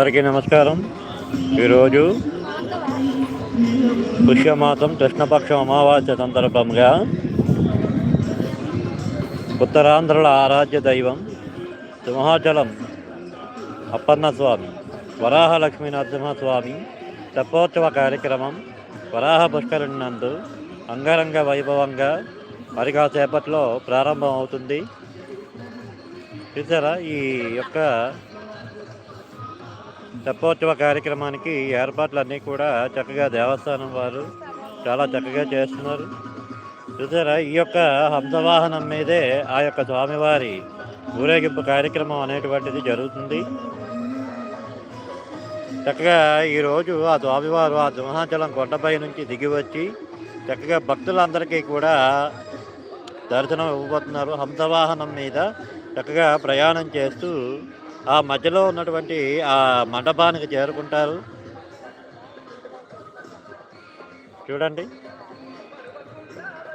అందరికీ నమస్కారం. ఈరోజు పుష్యమాసం కృష్ణపక్షం అమావాస్య సందర్భంగా ఉత్తరాంధ్రుల ఆరాధ్య దైవం సింహాచలం అప్పన్న స్వామి వరాహ లక్ష్మీ నరసింహస్వామి తెప్పోత్సవ కార్యక్రమం వరాహ పుష్కరిణి నందు అంగరంగ వైభవంగా మరి కాసేపట్లో ప్రారంభం అవుతుంది చూసారా? ఈ యొక్క తెప్పోత్సవ కార్యక్రమానికి ఏర్పాట్లన్నీ కూడా చక్కగా దేవస్థానం వారు చాలా చక్కగా చేస్తున్నారు. చూసారా ఈ యొక్క హంసవాహనం మీదే ఆ యొక్క స్వామివారి ఊరేగింపు కార్యక్రమం అనేటువంటిది జరుగుతుంది. చక్కగా ఈరోజు ఆ స్వామివారు ఆ సింహాచలం కొండపై నుంచి దిగి వచ్చి చక్కగా భక్తులందరికీ కూడా దర్శనం ఇవ్వబోతున్నారు. హంసవాహనం మీద చక్కగా ప్రయాణం చేస్తూ ఆ మధ్యలో ఉన్నటువంటి ఆ మండపానికి చేరుకుంటారు. చూడండి.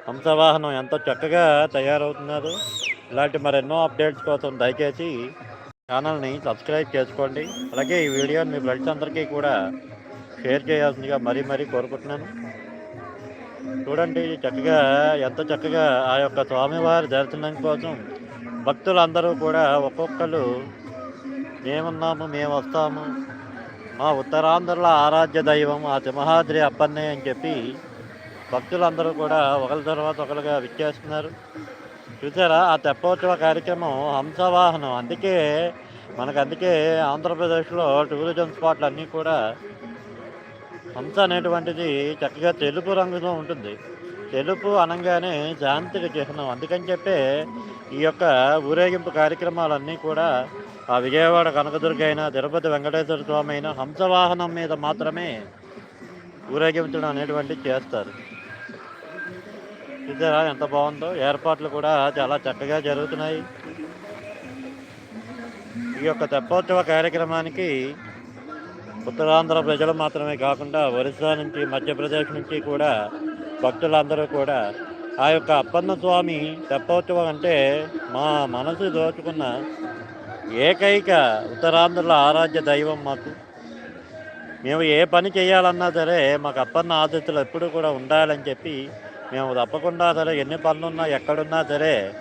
హంసవాహనం ఎంతో చక్కగా తయారవుతున్నారు. ఇలాంటి మరెన్నో అప్డేట్స్ కోసం దయచేసి ఛానల్ని సబ్స్క్రైబ్ చేసుకోండి. అలాగే ఈ వీడియోని మీ ఫ్రెండ్స్ అందరికీ కూడా షేర్ చేయాల్సిందిగా మరీ మరీ కోరుకుంటున్నాను. చూడండి చక్కగా ఎంత చక్కగా ఆ యొక్క స్వామివారి దర్శనం కోసం భక్తులందరూ కూడా ఒక్కొక్కరు మేమున్నాము మేము వస్తాము మా ఉత్తరాంధ్రలో ఆరాధ్య దైవం ఆ సింహాద్రి అప్పన్నే అని చెప్పి భక్తులందరూ కూడా ఒకరి తర్వాత ఒకరుగా విచ్చేస్తున్నారు. చూసారా ఆ తెప్పోత్సవ కార్యక్రమం హంసవాహనం. అందుకే మనకు అందుకే ఆంధ్రప్రదేశ్లో టూరిజం స్పాట్లు అన్నీ కూడా హంస అనేటువంటిది చక్కగా తెలుపు రంగులో ఉంటుంది. తెలుపు అనగానే శాంతికి చిహ్నం. అందుకని చెప్పే ఈ యొక్క ఊరేగింపు కార్యక్రమాలన్నీ కూడా ఆ విజయవాడ కనకదుర్గ అయినా తిరుపతి వెంకటేశ్వర స్వామి అయినా హంసవాహనం మీద మాత్రమే ఊరేగించడం అనేటువంటివి చేస్తారు. చూసారా ఎంత బాగుందో? ఏర్పాట్లు కూడా చాలా చక్కగా జరుగుతున్నాయి. ఈ యొక్క తెప్పోత్సవ కార్యక్రమానికి ఉత్తరాంధ్ర ప్రజలు మాత్రమే కాకుండా ఒరిస్సా నుంచి మధ్యప్రదేశ్ నుంచి కూడా భక్తులందరూ కూడా ఆ యొక్క అప్పన్న స్వామి తెప్పోత్సవం అంటే మా మనసు దోచుకున్న ఏకైక ఉత్తరాంధ్రుల ఆరాధ్య దైవం మాకు. మేము ఏ పని చేయాలన్నా సరే మాకు అప్పన్న ఆశీస్సులు ఎప్పుడు కూడా ఉండాలని చెప్పి మేము తప్పకుండా సరే ఎన్ని పనులున్నా ఎక్కడున్నా సరే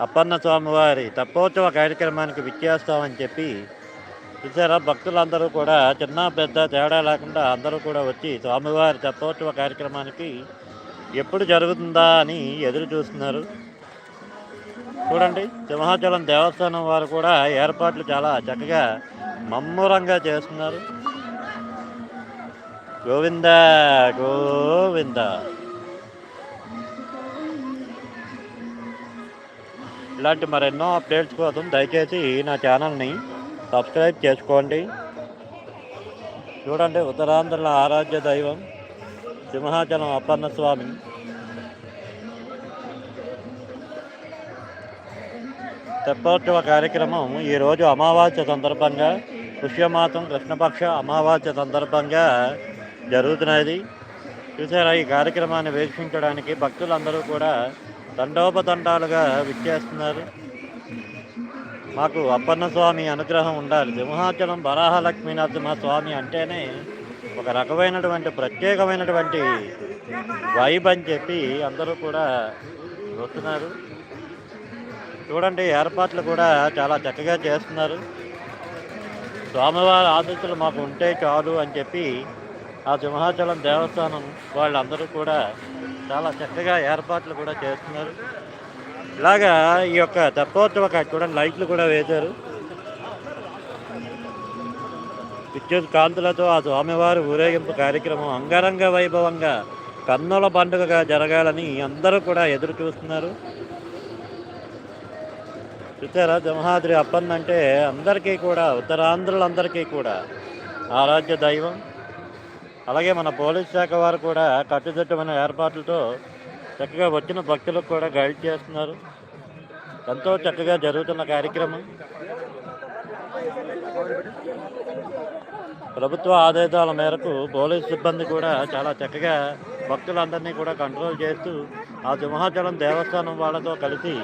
అప్పన్న స్వామివారి తెప్పోత్సవ కార్యక్రమానికి విచ్చేస్తామని చెప్పి చూసారా? భక్తులందరూ కూడా చిన్న పెద్ద తేడా లేకుండా అందరూ కూడా వచ్చి స్వామివారి తెప్పోత్సవ కార్యక్రమానికి ఎప్పుడు జరుగుతుందా అని ఎదురు చూస్తున్నారు. చూడండి సింహాచలం దేవస్థానం వారు కూడా ఏర్పాట్లు చాలా చక్కగా మమ్మూరంగా చేస్తున్నారు. గోవింద గోవింద. ఇలాంటి మరెన్నో అప్డేట్స్ కోసం దయచేసి నా ఛానల్ని సబ్స్క్రైబ్ చేసుకోండి. చూడండి ఉత్తరాంధ్రుల ఆరాధ్య దైవం సింహాచలం అప్పన్న స్వామి తెప్పోత్సవ కార్యక్రమం ఈరోజు అమావాస్య సందర్భంగా పుష్యమాసం కృష్ణపక్ష అమావాస్య సందర్భంగా జరుగుతున్నది. చూసారా ఈ కార్యక్రమాన్ని వీక్షించడానికి భక్తులందరూ కూడా దండోపదండాలుగా విచ్చేస్తున్నారు. మాకు అప్పన్న స్వామి అనుగ్రహం ఉండాలి. సింహాచలం వరాహలక్ష్మీ స్వామి అంటేనే ఒక రకమైనటువంటి ప్రత్యేకమైనటువంటి వైబ్ అని చెప్పి అందరూ కూడా వస్తున్నారు చూడండి ఏర్పాట్లు కూడా చాలా చక్కగా చేస్తున్నారు. స్వామివారి ఆశీస్సులు మాకు ఉంటే చాలు అని చెప్పి ఆ సింహాచలం దేవస్థానం వాళ్ళందరూ కూడా చాలా చక్కగా ఏర్పాట్లు కూడా చేస్తున్నారు. ఇలాగా ఈ యొక్క దత్తోత్సవ చూడండి లైట్లు కూడా వేశారు. విద్యుత్ కాంతులతో ఆ స్వామివారి ఊరేగింపు కార్యక్రమం అంగరంగ వైభవంగా కన్నుల పండుగగా జరగాలని అందరూ కూడా ఎదురు చూస్తున్నారు. చూసారా సింహాద్రి అప్పన్న అంటే అందరికీ కూడా ఉత్తరాంధ్రులందరికీ కూడా ఆరాధ్య దైవం. అలాగే మన పోలీస్ శాఖ వారు కూడా కట్టుదిట్టమైన ఏర్పాట్లతో చక్కగా వచ్చిన భక్తులకు కూడా గైడ్ చేస్తున్నారు. ఎంతో చక్కగా జరుగుతున్న కార్యక్రమం. ప్రభుత్వ ఆదేశాల మేరకు పోలీస్ సిబ్బంది కూడా చాలా చక్కగా భక్తులందరినీ కూడా కంట్రోల్ చేస్తూ ఆ సింహాచలం దేవస్థానం వాళ్ళతో కలిసి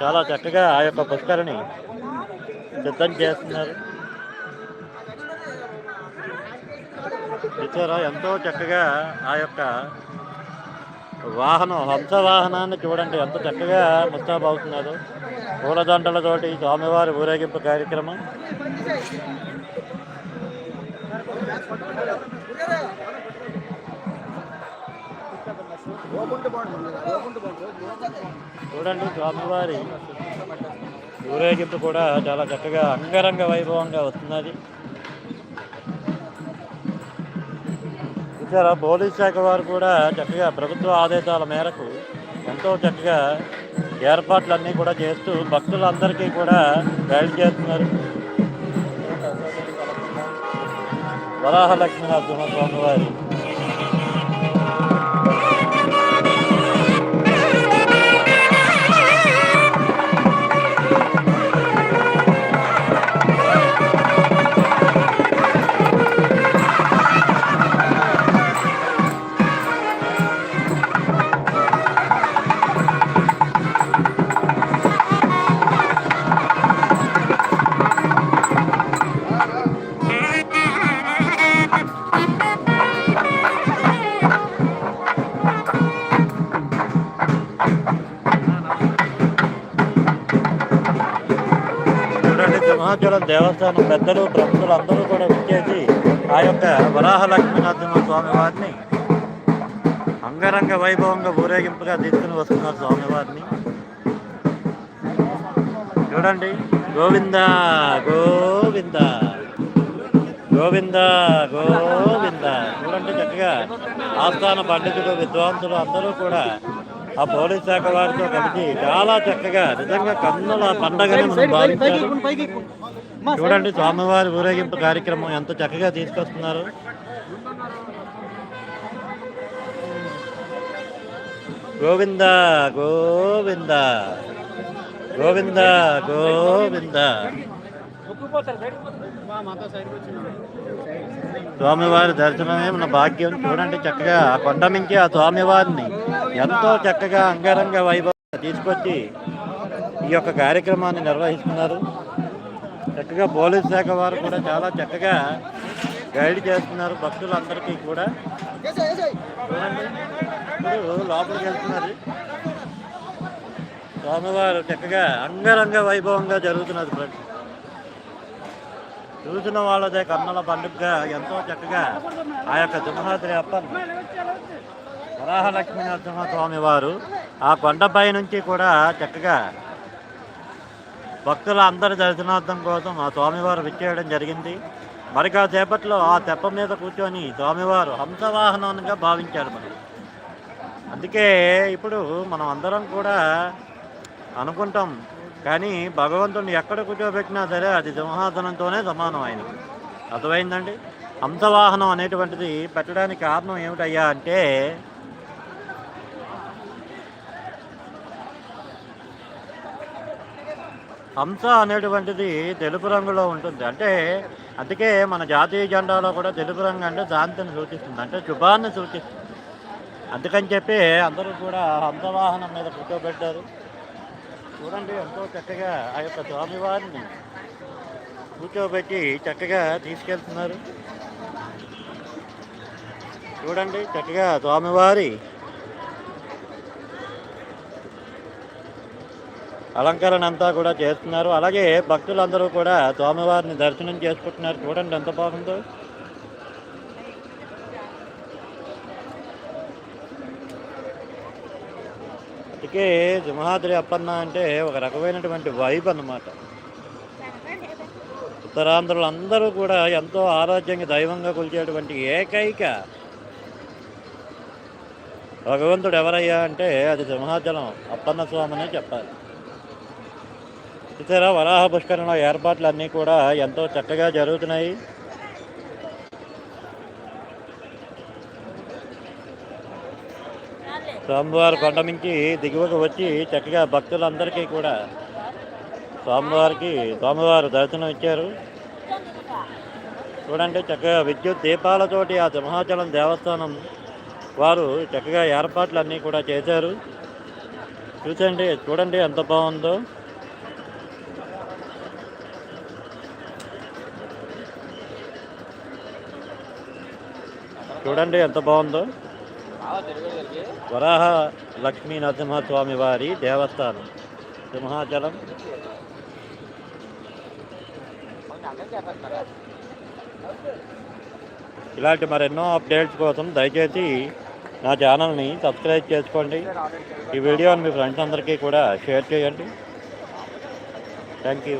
చాలా చక్కగా ఆ యొక్క పుష్కరిని సిద్ధం చేస్తున్నారు. చూసారా ఎంతో చక్కగా ఆ యొక్క వాహనం హంస వాహనాన్ని చూడండి ఎంత చక్కగా ముస్తాబు అవుతున్నారు. పూలదండలతోటి స్వామివారి ఊరేగింపు కార్యక్రమం. చూడండి స్వామివారి ఊరేగింపు కూడా చాలా చక్కగా అంగరంగ వైభవంగా వస్తున్నది. ఇతర పోలీస్ శాఖ వారు కూడా చక్కగా ప్రభుత్వ ఆదేశాల మేరకు ఎంతో చక్కగా ఏర్పాట్లన్నీ కూడా చేస్తూ భక్తులందరికీ కూడా గైడ్ చేస్తున్నారు. వరాహలక్ష్మీ నరసింహస్వామి వారి. చూడండి సింహాచలం దేవస్థానం పెద్దలు ప్రముఖులు అందరూ కూడా విచ్చేసి ఆ యొక్క వరాహ లక్ష్మీనరసింహ స్వామి వారిని అంగరంగ వైభవంగా ఊరేగింపుగా తీసుకుని వస్తున్నారు స్వామివారిని చూడండి గోవింద గోవింద గోవింద గోవింద. చూడండి చక్కగా ఆస్థాన పండితులు విద్వాంసులు అందరూ కూడా ఆ పోలీస్ శాఖ వారితో కలిసి చాలా చక్కగా నిజంగా కన్నుల పండగని మనం చూడండి స్వామివారి ఊరేగింపు కార్యక్రమం ఎంత చక్కగా తీసుకొస్తున్నారు. గోవింద గోవింద గోవింద గోవింద. స్వామివారి దర్శనమే మన భాగ్యం. చూడండి చక్కగా ఆ కొండ మించి ఆ స్వామివారిని ఎంతో చక్కగా అంగరంగ వైభవం తీసుకొచ్చి ఈ యొక్క కార్యక్రమాన్ని నిర్వహిస్తున్నారు. చక్కగా పోలీస్ శాఖ వారు కూడా చాలా చక్కగా గైడ్ చేస్తున్నారు భక్తులందరికీ కూడా. ఇప్పుడు లోపలికి వెళ్తున్నారు. స్వామివారు చక్కగా అంగరంగ వైభవంగా జరుగుతున్నది ఫ్రెండ్స్. చూసిన వాళ్ళదే కన్నుల పండుగగా ఎంతో చక్కగా ఆ యొక్క సింహాద్రి అప్పన్ వరాహలక్ష్మీ నరసింహస్వామి వారు ఆ కొండపై నుంచి కూడా చక్కగా భక్తుల అందరి దర్శనార్థం కోసం ఆ స్వామివారు విచ్చేయడం జరిగింది. మరి కాసేపట్లో ఆ తెప్ప మీద కూర్చొని స్వామివారు హంసవాహనంగా భావించారు మనం అందుకే ఇప్పుడు మనం అందరం కూడా అనుకుంటాం. కానీ భగవంతుని ఎక్కడ కూర్చోబెట్టినా సరే అది సింహాసనంతోనే సమానం ఆయన అర్థమైందండి? హంసవాహనం అనేటువంటిది పెట్టడానికి కారణం ఏమిటయ్యా అంటే హంస అనేటువంటిది తెలుపు రంగులో ఉంటుంది. అంటే అందుకే మన జాతీయ జెండాలో కూడా తెలుపు రంగు అంటే శాంతిని సూచిస్తుంది. అంటే శుభాన్ని సూచిస్తుంది. అందుకని చెప్పి అందరూ కూడా హంసవాహనం మీద కూర్చోబెట్టారు. చూడండి ఎంతో చక్కగా ఆ యొక్క స్వామివారిని కూర్చోబెట్టి చక్కగా తీసుకెళ్తున్నారు. చూడండి చక్కగా స్వామివారి అలంకరణ అంతా కూడా చేస్తున్నారు. అలాగే భక్తులందరూ కూడా స్వామివారిని దర్శనం చేసుకుంటున్నారు. చూడండి ఎంత బాగుందో. అందుకే సింహాద్రి అప్పన్న అంటే ఒక రకమైనటువంటి వైబ్ అన్నమాట. ఉత్తరాంధ్రులు అందరూ కూడా ఎంతో ఆరోగ్యంగా దైవంగా కొలిచేటువంటి ఏకైక భగవంతుడు ఎవరయ్యా అంటే అది సింహాచలం. అప్పన్న స్వామినే చెప్పాలి. ఇతర వరాహ పుష్కరణ ఏర్పాట్లు అన్నీ కూడా ఎంతో చక్కగా జరుగుతున్నాయి. స్వామివారి కొండ నుంచి దిగువకు వచ్చి చక్కగా భక్తులందరికీ కూడా స్వామివారికి స్వామివారు దర్శనం ఇచ్చారు. చూడండి చక్కగా విద్యుత్ దీపాలతోటి ఆ సింహాచలం దేవస్థానం వారు చక్కగా ఏర్పాట్లు అన్నీ కూడా చేశారు. చూసండి చూడండి ఎంత బాగుందో. చూడండి ఎంత బాగుందో. వరాహ లక్ష్మీ నరసింహస్వామి వారి దేవస్థానం. సింహాచలం. ఇలాంటి మరెన్నో అప్డేట్స్ కోసం దయచేసి నా ఛానల్ని సబ్స్క్రైబ్ చేసుకోండి. ఈ వీడియోని మీ ఫ్రెండ్స్ అందరికీ కూడా షేర్ చేయండి. Thank you